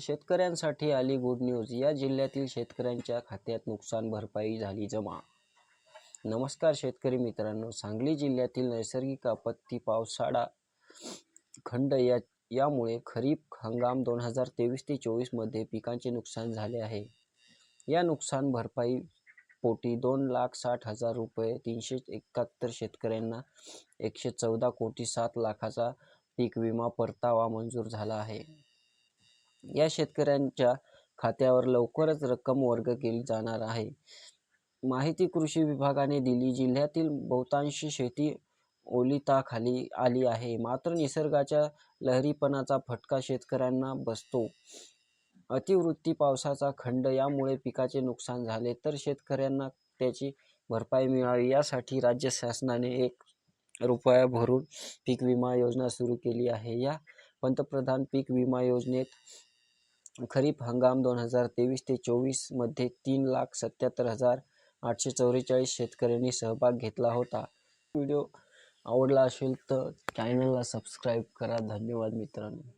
शेतकऱ्यांसाठी आली good news या जिल्ह्यातील शेतकऱ्यांच्या खात्यात नुकसान भरपाई झाली जमा. नमस्कार शेतकरी मित्रांनो. सांगली जिल्ह्यातील नैसर्गिक आपत्ती पावसाळा खंड या यामुळे खरीप हंगाम दोन हजार तेवीस ते चोवीसमध्ये पिकांचे नुकसान झाले आहे. या नुकसान भरपाई पोटी दोन लाख साठ हजार रुपये तीनशे एकाहत्तर शेतकऱ्यांना एकशे चौदा कोटी सात लाखाचा पीक विमा परतावा मंजूर झाला आहे. या शेतकऱ्यांच्या खात्यावर लवकरच रक्कम वर्ग केली जाणार आहे. माहिती कृषी विभागाने दिली. जिल्ह्यातील बहुतांशी शेती ओलिताखाली आली आहे. मात्र निसर्गाच्या लहरीपणाचा फटका शेतकऱ्यांना बसतो. अतिवृत्ती पावसाचा खंड यामुळे पिकाचे नुकसान झाले तर शेतकऱ्यांना त्याची भरपाई मिळावी. यासाठी राज्य शासनाने एक रुपया भरून पीक विमा योजना सुरू केली आहे. या पंतप्रधान पीक विमा योजनेत खरीप हंगाम दोन हजार तेवीस ते चोवीसमध्ये तीन लाख सत्याहत्तर हजार आठशे चौवेचाळीस शेतकऱ्यांनी सहभाग घेतला होता. व्हिडिओ आवडला असेल तर चॅनलला सबस्क्राईब करा. धन्यवाद मित्रांनो.